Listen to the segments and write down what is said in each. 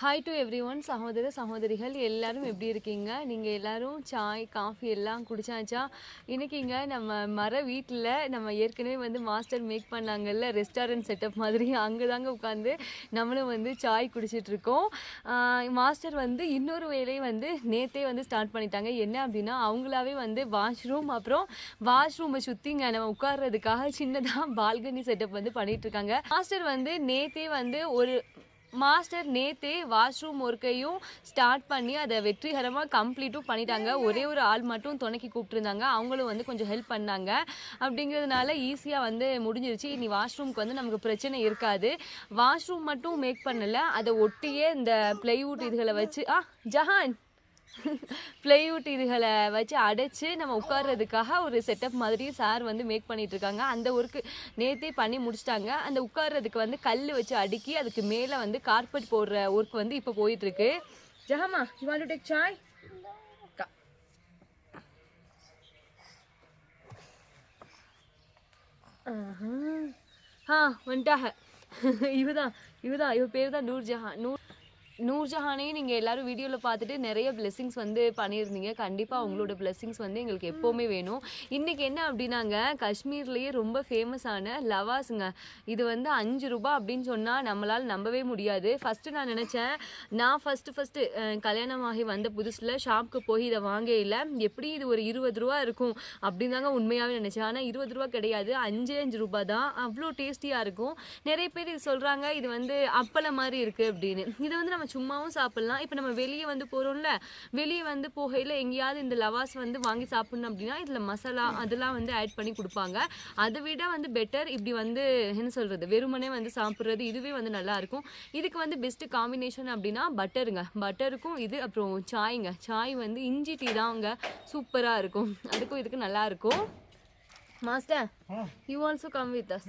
Hi to every one சகோதர சகோதரிகள் எல்லாரும் எப்படி இருக்கீங்க? நீங்கள் எல்லாரும் சாய் காஃபி எல்லாம் குடிச்சாச்சா? இன்னைக்குங்க நம்ம மர வீட்டில் நம்ம ஏற்கனவே வந்து மாஸ்டர் மேக் பண்ணாங்கல்ல ரெஸ்டாரண்ட் செட்டப் மாதிரி. அங்கே தாங்க உட்காந்து நம்மளும் வந்து சாய் குடிச்சிட்டு இருக்கோம் மாஸ்டர் வந்து இன்னொரு வேலையை வந்து நேத்தே வந்து ஸ்டார்ட் பண்ணிட்டாங்க. என்ன அப்படின்னா அவங்களாவே வந்து வாஷ்ரூம் அப்புறம் வாஷ்ரூமை சுற்றிங்க நம்ம உட்கார்றதுக்காக சின்னதாக பால்கனி செட்டப் வந்து பண்ணிகிட்ருக்காங்க மாஸ்டர் வந்து நேத்தே வந்து ஒரு மாஸ்டர் நேத்தே வாஷ்ரூம் ஒர்க்கையும் ஸ்டார்ட் பண்ணி அதை வெற்றிகரமாக கம்ப்ளீட்டும் பண்ணிட்டாங்க. ஒரே ஒரு ஆள் மட்டும் துணைக்கி கூப்பிட்டுருந்தாங்க. அவங்களும் வந்து கொஞ்சம் ஹெல்ப் பண்ணாங்க. அப்படிங்கிறதுனால ஈஸியாக வந்து முடிஞ்சிருச்சு. இனி வாஷ்ரூம்க்கு வந்து நமக்கு பிரச்சனை இருக்காது. வாஷ்ரூம் மட்டும் மேக் பண்ணலை. அதை ஒட்டியே இந்த பிளைவுட் இதுகளை வச்சு ஆ ஜஹான்! பிளேவுட் இதுகளை வச்சு அடைச்சு நம்ம உட்கார்றதுக்காக ஒரு செட்டப் மாதிரி சார் வந்து மேக் பண்ணிட்டு இருக்காங்க அந்த ஒர்க்கு நேத்தே பண்ணி முடிச்சிட்டாங்க. அந்த உட்கார்றதுக்கு வந்து கல் வச்சு அடுக்கி அதுக்கு மேலே வந்து கார்பெட் போடுற ஒர்க் வந்து இப்போ போயிட்டு இருக்கு ஜஹாமா you want to take chai ஆ வந்துட்டாக இவதான் இவதான் இவ பேர் தான் நூர்ஜஹான். நூர் நூர்ஜஹானையும் நீங்கள் எல்லாரும் வீடியோவில் பார்த்துட்டு நிறைய பிளெஸிங்ஸ் வந்து பண்ணியிருந்தீங்க. கண்டிப்பாக அவங்களோட பிளெஸிங்ஸ் வந்து எங்களுக்கு எப்போவுமே வேணும். இன்றைக்கி என்ன அப்படின்னாங்க காஷ்மீர்லேயே ரொம்ப ஃபேமஸான லவாஸுங்க. இது வந்து அஞ்சு ரூபா அப்படின்னு சொன்னால் நம்மளால் நம்பவே முடியாது. ஃபஸ்ட்டு நான் நினச்சேன் நான் ஃபஸ்ட்டு ஃபஸ்ட்டு கல்யாணமாகி வந்த புதுசில் ஷாப்புக்கு போய் இதை வாங்கையில். எப்படி இது ஒரு இருபது ரூபா இருக்கும் அப்படின்னு தாங்க உண்மையாகவே நினச்சேன். ஆனால் இருபது ரூபா கிடையாது அஞ்சு அஞ்சு ரூபா தான். அவ்வளோ டேஸ்டியாக இருக்கும். நிறைய பேர் இது சொல்கிறாங்க இது வந்து அப்பளம் மாதிரி இருக்குது அப்படின்னு. இதை வந்து நம்ம சும்மாவும் சாப்பிட்லாம். இப்போ நம்ம வெளியே வந்து போகிறோம்ல வெளியே வந்து போகையில் எங்கேயாவது இந்த லவாஸ் வந்து வாங்கி சாப்பிட்ணும் அப்படின்னா இதில் மசாலா அதெல்லாம் வந்து ஆட் பண்ணி கொடுப்பாங்க. அதை விட வந்து பெட்டர் இப்படி வந்து என்ன சொல்கிறது வெறுமனே வந்து சாப்பிட்றது இதுவே வந்து நல்லா இருக்கும். இதுக்கு வந்து பெஸ்ட் காம்பினேஷன் அப்படின்னா பட்டருங்க பட்டருக்கும் இது அப்புறம் சாய்ங்க. சாய் வந்து இஞ்சி டீ தாங்க. சூப்பராக இருக்கும். அதுக்கும் இதுக்கு நல்லா இருக்கும். Master you also come with us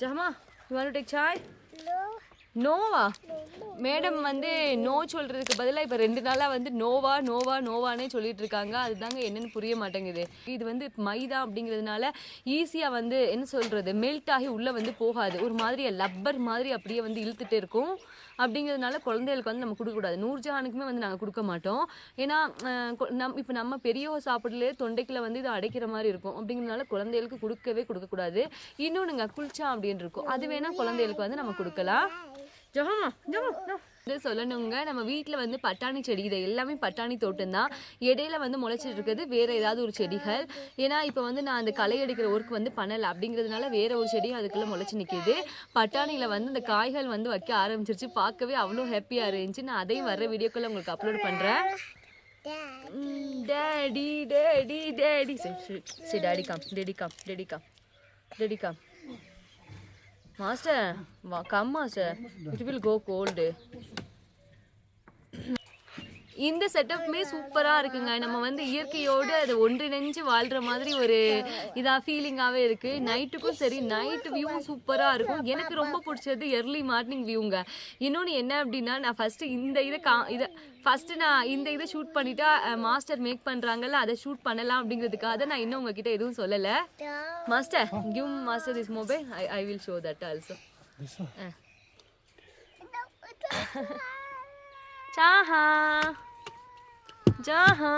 ஜஹமா you want take chai நோவா? மேடம் வந்து நோ சொல்றதுக்கு பதிலாக இப்போ ரெண்டு நாளாக வந்து நோவா நோவா நோவானே சொல்லிட்டு இருக்காங்க அதுதாங்க என்னன்னு புரிய மாட்டேங்குது. இது வந்து மைதா அப்படிங்கிறதுனால ஈஸியாக வந்து என்ன சொல்றது மெல்ட் ஆகி உள்ளே வந்து போகாது. ஒரு மாதிரி லப்பர் மாதிரி அப்படியே வந்து இழுத்துட்டு இருக்கும். அப்படிங்கிறதுனால குழந்தைகளுக்கு வந்து நம்ம கொடுக்கக்கூடாது. நூறுஜானுக்குமே வந்து நாங்கள் கொடுக்க மாட்டோம். ஏன்னா நம் இப்போ நம்ம பெரியவ சாப்பிடலே தொண்டைக்குள்ள வந்து இது அடைக்கிற மாதிரி இருக்கும். அப்படிங்கிறதுனால குழந்தைகளுக்கு கொடுக்கவே கொடுக்கக்கூடாது. இன்னொன்றுங்க குளிச்சா அப்படின்னு இருக்கும். அது வேணால் குழந்தைகளுக்கு வந்து நம்ம கொடுக்கலாம். ஜஹமா ஜஹமா இது சொல்லணுங்க நம்ம வீட்டில் வந்து பட்டாணி செடி இது எல்லாமே பட்டாணி தோட்டம் தான் இடையில வந்து முளைச்சிட்டு இருக்குது வேற ஏதாவது ஒரு செடிகள். ஏன்னா இப்போ வந்து நான் அந்த களை எடுக்கிற ஒர்க் வந்து பண்ணலை அப்படிங்கிறதுனால வேற ஒரு செடியும் அதுக்குள்ள முளைச்சு நிற்கிது பட்டாணியில் வந்து இந்த காய்கள் வந்து வைக்க ஆரம்பிச்சிருச்சு. பார்க்கவே அவ்வளோ ஹாப்பியாக இருந்துச்சு. நான் அதையும் வர வீடியோக்குள்ள உங்களுக்கு அப்லோட் பண்ணுறேன் டேடி டேடி டேடி சரி சரி daddy come daddy come daddy come daddy come master வா come master it will go gold இந்த செட்டப்புமே சூப்பராக இருக்குங்க. நம்ம வந்து இயற்கையோடு அதை ஒன்றிணைஞ்சு வாழ்கிற மாதிரி ஒரு இதாக ஃபீலிங்காகவே இருக்குது நைட்டுக்கும் சரி நைட் வியூவும் சூப்பராக இருக்கும். எனக்கு ரொம்ப பிடிச்சது எர்லி மார்னிங் வியூங்க இன்னொன்று என்ன அப்படின்னா நான் ஃபஸ்ட்டு இந்த இதை கா இதை ஃபஸ்ட்டு நான் இந்த இதை ஷூட் பண்ணிட்டா மாஸ்டர் மேக் பண்ணுறாங்கல்ல அதை ஷூட் பண்ணலாம் அப்படிங்கிறதுக்காக நான் இன்னும் உங்ககிட்ட எதுவும் சொல்லலை. Master give master this mobile I I will show that also Zaha ஜாஹா.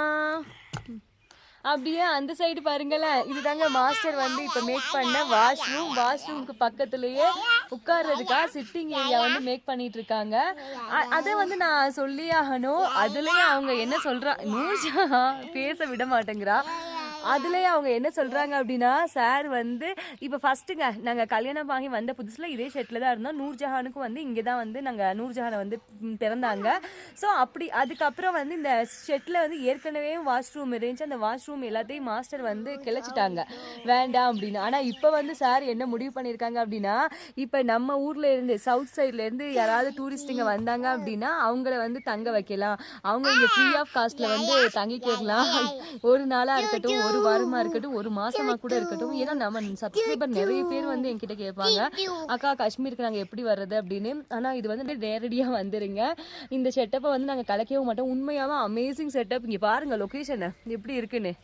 அப்படியே அந்த சைடு பாருங்களேன். இதுதாங்க மாஸ்டர் வந்து இப்போ மேக் பண்ண வாஷ்ரூம் வாஷ்ரூம்க்கு பக்கத்துலயே உட்கார்றதுக்காக சிட்டிங் ஏரியா வந்து மேக் பண்ணிட்டு இருக்காங்க. அதை வந்து நான் சொல்லி ஆகணும். அவங்க என்ன சொல்கிறா நூர்ஜா பேச விட மாட்டேங்கிறா. அதுலயே அவங்க என்ன சொல்றாங்க அப்படின்னா சார் வந்து இப்போ ஃபர்ஸ்ட்டுங்க நாங்க கல்யாணம் வாங்கி வந்த புதுசுல இதே ஷெட்டில் தான் இருந்தோம். நூர்ஜஹானுக்கும் வந்து இங்கே தான் வந்து நாங்க நூர்ஜஹானை வந்து பிறந்தாங்க. ஸோ அப்படி அதுக்கப்புறம் வந்து இந்த ஷெட்டில் வந்து ஏற்கனவே வாஷ்ரூம் இருந்துச்சு. அந்த வாஷ்ரூம் எல்லாத்தையும் மாஸ்டர் வந்து கிளச்சிட்டாங்க. வேண்டாம் அப்படின்னு. ஆனா இப்போ வந்து சார் என்ன முடிவு பண்ணியிருக்காங்க அப்படின்னா இப்போ நம்ம ஊர்ல இருந்து சவுத் சைட்ல இருந்து யாராவது டூரிஸ்ட்டுங்க வந்தாங்க அப்படின்னா அவங்கள வந்து தங்க வைக்கலாம். அவங்க இங்க ஃப்ரீ ஆஃப் காஸ்ட்ல வந்து தங்கிக்கலாம் ஒரு நாளா இருக்கட்டும் ஒரு வாரமா இருக்கட்டும் ஒரு மாசமா கூட இருக்கட்டும். ஏன்னா நம்ம சப்ஸ்கிரைபர் நிறைய பேர் வந்து என்கிட்ட கேட்பாங்க அக்கா காஷ்மீருக்கு நாங்க எப்படி வர்றது? அப்படின்னு. ஆனா இது வந்து நேரடியா வந்துருங்க. இந்த செட்டப்பை வந்து நாங்க கலக்கவும் மாட்டோம். உண்மையாவே அமேசிங் செட்டப் இங்க பாருங்க லொகேஷன் எப்படி இருக்குன்னு.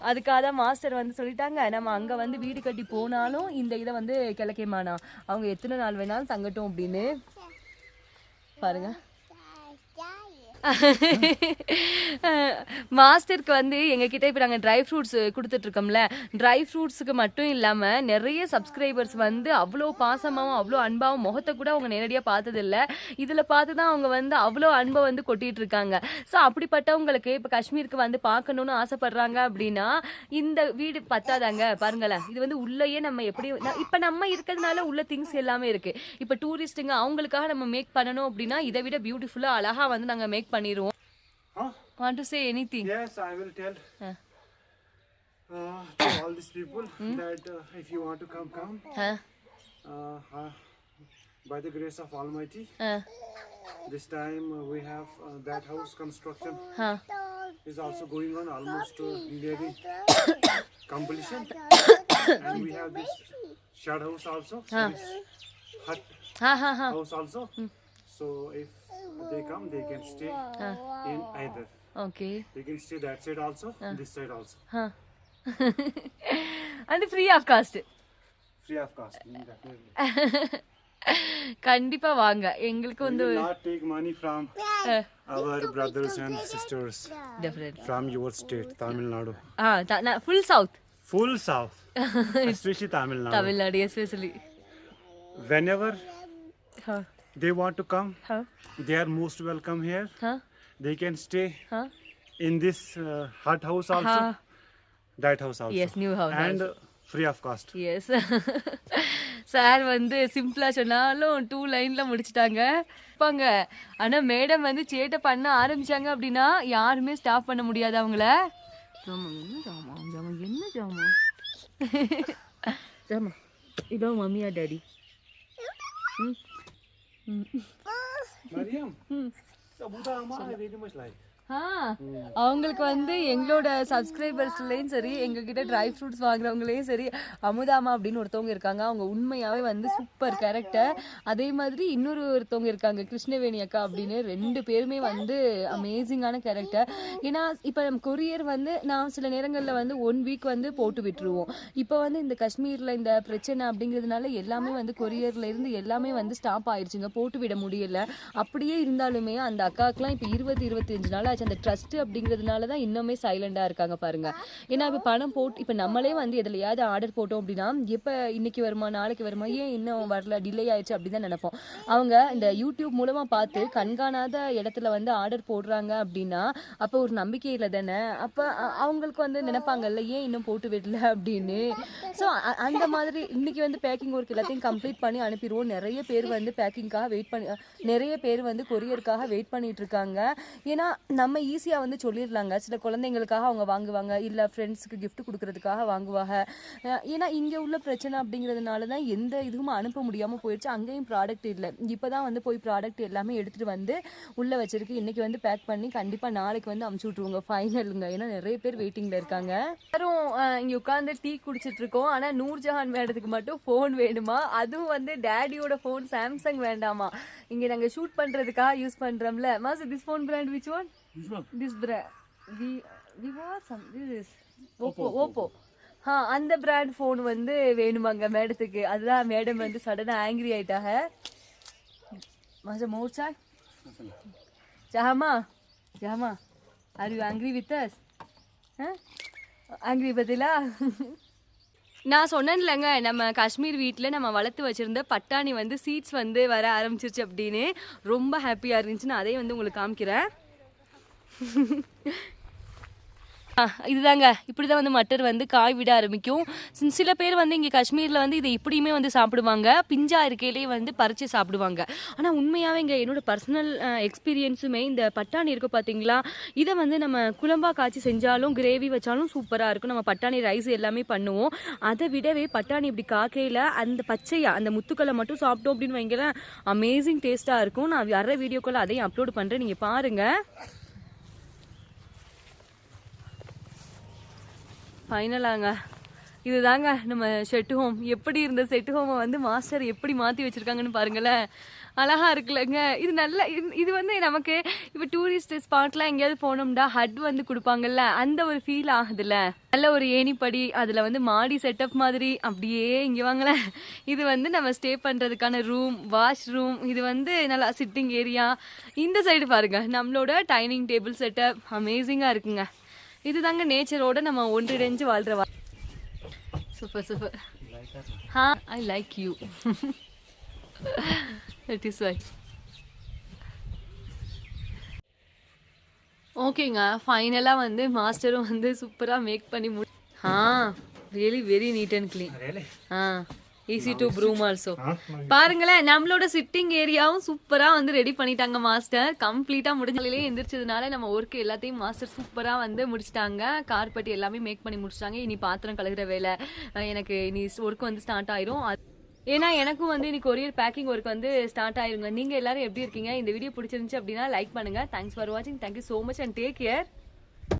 அதுக்காக தான் மாஸ்டர் வந்து சொல்லிட்டாங்க. நம்ம அங்கே வந்து வீடு கட்டி போனாலும் இந்த இதை வந்து கிழக்கேமானா அவங்க எத்தனை நாள் வேணாலும் தங்கட்டும் அப்படின்னு. பாருங்க. மாஸ்டருக்கு வந்து எங்ககிட்ட இப்போ நாங்கள் ட்ரை ஃப்ரூட்ஸ் கொடுத்துட்ருக்கோம்ல ட்ரை ஃப்ரூட்ஸுக்கு மட்டும் இல்லாமல் நிறைய சப்ஸ்கிரைபர்ஸ் வந்து அவ்வளோ பாசமாகவும் அவ்வளோ அன்பாகவும் முகத்தை கூட அவங்க நேரடியாக பார்த்ததில்ல. இதில் பார்த்து தான் அவங்க வந்து அவ்வளோ அன்பை வந்து கொட்டிகிட்டு இருக்காங்க ஸோ அப்படிப்பட்டவங்களுக்கு இப்போ காஷ்மீருக்கு வந்து பார்க்கணுன்னு ஆசைப்படுறாங்க அப்படின்னா இந்த வீடு பத்தாதாங்க பாருங்களேன். இது வந்து உள்ளேயே நம்ம எப்படி இப்போ நம்ம இருக்கிறதுனால உள்ள திங்ஸ் எல்லாமே இருக்குது இப்போ டூரிஸ்ட்டுங்க அவங்களுக்காக நம்ம மேக் பண்ணணும் அப்படின்னா இதை விட பியூட்டிஃபுல்லாக அழகாக வந்து நாங்கள் make meet want to say anything yes i will tell uh, to all these people hmm? that uh, if you want to come come huh? uh, uh, by the grace of almighty this time uh, we have uh, that house construction huh? is also going on almost uh, nearly completion and we have this shed house also huh? hut ha, ha, ha. house also hmm. So if they come, they can stay in either. Okay. They can stay that side also, huh. this side also. Huh. and the free of cost. Free of cost. Mm, Kandipa vanga. We will not take money from uh, our brothers and sisters. Definitely. From your state, Tamil Nadu. Ah, ta full south. Full south. especially Tamil Nadu. Tamil Nadu, especially. Whenever huh. They want to come, ஹா they are most welcome here. ஹா They can stay ஹா in this uh, hut house also, Ha. that house also, yes new house and uh, free of cost. Yes sir வந்து சிம்பிளா சொன்னாலும் two லைன்ல முடிச்சிட்டாங்க. பாங்க ஆனா மேடம் வந்து சேட்டை பண்ண ஆரம்பிச்சாங்க அப்படின்னா யாருமே ஸ்டாப் பண்ண முடியாது அவங்கள. ஜாமா என்ன ஜாமா ஜாமா என்ன ஜாமா ஜாமா இதோ மம்மியா daddy Mariam, Sabuda Amma, I very much like. அவங்களுக்கு வந்து எங்களோட சப்ஸ்கிரைபர்ஸ்லயும் சரி எங்ககிட்ட ட்ரை ஃப்ரூட்ஸ் வாங்குறவங்களையும் சரி அமுதாமா அப்படின்னு ஒருத்தவங்க இருக்காங்க. அவங்க உண்மையாவே வந்து சூப்பர் கேரக்டர் அதே மாதிரி இன்னொரு ஒருத்தவங்க இருக்காங்க கிருஷ்ணவேணி அக்கா அப்படின்னு. ரெண்டு பேருமே வந்து அமேசிங்கான கேரக்டர் ஏன்னா இப்போ நம்ம கொரியர் வந்து நான் சில நேரங்களில் வந்து ஒன் வீக் வந்து போட்டு விட்டுருவோம். இப்போ வந்து இந்த காஷ்மீரில் இந்த பிரச்சனை அப்படிங்கிறதுனால எல்லாமே வந்து கொரியர்ல இருந்து எல்லாமே வந்து ஸ்டாப் ஆயிடுச்சுங்க போட்டு விட முடியல. அப்படியே இருந்தாலுமே அந்த அக்காக்கெல்லாம் இப்போ இருபது இருபத்தஞ்சு நாள் ஆச்சு அந்த ட்ரஸ்ட் அப்படிங்கிறதுனால தான் இன்னுமே சைலண்டாக இருக்காங்க பாருங்க. ஏன்னா இப்போ பணம் போட்டு இப்போ நம்மளே வந்து எதுலையாவது ஆர்டர் போட்டோம் அப்படின்னா எப்போ இன்னைக்கு வருமா நாளைக்கு வருமா ஏன் இன்னும் வரல டிலே ஆயிடுச்சு அப்படின்னு தான் நினைப்போம். அவங்க இந்த யூடியூப் மூலமாக பார்த்து கண்காணாத இடத்துல வந்து ஆர்டர் போடுறாங்க அப்படின்னா அப்போ ஒரு நம்பிக்கை இல்லை தானே? அப்போ அவங்களுக்கு வந்து நினைப்பாங்கல்ல ஏன் இன்னும் போட்டு விடல அப்படின்னு. ஸோ அந்த மாதிரி இன்னைக்கு வந்து பேக்கிங் ஒர்க் எல்லாத்தையும் கம்ப்ளீட் பண்ணி அனுப்பிடுவோம். நிறைய பேர் வந்து பேக்கிங்காக வெயிட் பண்ணி நிறைய பேர் வந்து கொரியருக்காக வெயிட் பண்ணிட்டு இருக்காங்க. ஏன்னா நம்ம நம்ம ஈஸியாக வந்து சொல்லிடலாங்க. சில குழந்தைங்களுக்காக அவங்க வாங்குவாங்க. இல்லை ஃப்ரெண்ட்ஸுக்கு கிஃப்ட் கொடுக்கறதுக்காக வாங்குவாங்க. ஏன்னா இங்கே உள்ள பிரச்சனை அப்படிங்கிறதுனால தான் எந்த இதுவும் அனுப்ப முடியாமல் போயிடுச்சு அங்கேயும் ப்ராடக்ட் இல்லை. இப்போ தான் வந்து போய் ப்ராடக்ட் எல்லாமே எடுத்துகிட்டு வந்து உள்ளே வச்சிருக்கு. இன்றைக்கி வந்து பேக் பண்ணி கண்டிப்பாக நாளைக்கு வந்து அமுச்சு விட்ருவோங்க ஃபைனலுங்க ஏன்னா நிறைய பேர் வெயிட்டிங்கில் இருக்காங்க. எல்லாரும் இங்கே உட்காந்து டீ குடிச்சிட்டு இருக்கோம் ஆனால் நூர்ஜஹான் மேடத்துக்கு மட்டும் ஃபோன் வேணுமா? அதுவும் வந்து டேடியோட ஃபோன் சாம்சங் வேண்டாமா? இங்கே நாங்கள் ஷூட் பண்ணுறதுக்காக யூஸ் பண்ணுறோம்ல mass this phone brand which one this brand we Vivo some this Oppo Oppo ஆ அந்த பிராண்ட் ஃபோன் வந்து வேணுமாங்க மேடத்துக்கு அதுதான் மேடம் வந்து சடனாக ஆங்கிரி ஆயிட்டாங்க. மாசா மோர்ச்சா? ஜஹாமா? ஜஹாமா are you angry with us angry பதிலா? நான் சொன்னேன்லங்க நம்ம காஷ்மீர் வீட்டில் நம்ம வளர்த்து வச்சிருந்த பட்டாணி வந்து சீட்ஸ் வந்து வர ஆரம்பிச்சிருச்சு அப்படின்னு. ரொம்ப ஹாப்பியாக இருந்துச்சு நான் அதையும் வந்து உங்களுக்கு காமிக்கிறேன். இதுதாங்க. இப்படி தான் வந்து மட்டர் வந்து காய் விட ஆரம்பிக்கும். சில பேர் வந்து இங்கே காஷ்மீரில் வந்து இதை இப்படியுமே வந்து சாப்பிடுவாங்க. பிஞ்சா இருக்கையிலே வந்து பறித்து சாப்பிடுவாங்க. ஆனால் உண்மையாகவே இங்கே என்னோட பர்சனல் எக்ஸ்பீரியன்ஸுமே இந்த பட்டாணி இருக்கும் பார்த்தீங்களா இதை வந்து நம்ம குழம்பா காய்ச்சி செஞ்சாலும் கிரேவி வச்சாலும் சூப்பராக இருக்கும். நம்ம பட்டாணி ரைஸ் எல்லாமே பண்ணுவோம். அதை விடவே பட்டாணி இப்படி காக்கையில் அந்த பச்சையாக அந்த முத்துக்களை மட்டும் சாப்பிட்டோம் அப்படின்னு வைங்களேன் அமேசிங் டேஸ்ட்டாக இருக்கும். நான் வர வீடியோக்களை அதையும் அப்லோட் பண்ணுறேன் நீங்கள் பாருங்கள் ஃபைனலாங்க இதுதாங்க நம்ம செட்டு ஹோம் எப்படி இருந்த செட்டு ஹோமை வந்து மாஸ்டர் எப்படி மாற்றி வச்சுருக்காங்கன்னு பாருங்களேன். அழகாக இருக்குல்லங்க. இது நல்ல இது- இது வந்து நமக்கு இப்போ டூரிஸ்ட் ஸ்பாட்லாம் எங்கேயாவது போனோம்னா ஹட் வந்து கொடுப்பாங்கல்ல அந்த ஒரு ஃபீல் ஆகுதுல்ல. நல்ல ஒரு ஏணிப்படி அதில் வந்து மாடி செட்டப் மாதிரி அப்படியே இங்கே வாங்களேன். இது வந்து நம்ம ஸ்டே பண்ணுறதுக்கான ரூம் வாஷ் ரூம் இது வந்து நல்லா சிட்டிங் ஏரியா இந்த சைடு பாருங்க. நம்மளோட டைனிங் டேபிள் செட்டப் அமேசிங்காக இருக்குங்க. இதுதாங்க நேச்சரோட நம்ம ஒன்றிணைஞ்சு வாழ்கிற வா சூப்பர் சூப்பர் ஹா I like you it is why ஓகேங்க ஃபைனலாக வந்து மாஸ்டரும் வந்து சூப்பராக மேக் பண்ணி மு ஆ really very neat and clean? Ah easy to broom also? பாருங்களேன் நம்மளோட சிட்டிங் ஏரியாவும் சூப்பரா வந்து ரெடி பண்ணிட்டாங்க மாஸ்டர் கம்ப்ளீட்டா முடிஞ்சாலே எந்திரிச்சதுனால நம்ம ஒர்க் எல்லாத்தையும் மாஸ்டர் சூப்பரா வந்து முடிச்சிட்டாங்க. கார்பெட் எல்லாமே மேக் பண்ணி முடிச்சிட்டாங்க. இனி பாத்திரம் கழுகுற வேலை. எனக்கு இனி ஒர்க் வந்து ஸ்டார்ட் ஆயிரும். ஏன்னா எனக்கும் வந்து இன்னைக்கு கொரியர் பேக்கிங் ஒர்க் வந்து ஸ்டார்ட் ஆயிருங்க. நீங்க எல்லாரும் எப்படி இருக்கீங்க? இந்த வீடியோ பிடிச்சிருந்துச்சு அப்படின்னா லைக் பண்ணுங்க. தேங்க்ஸ் ஃபார் வாட்சிங் thank you so much and take care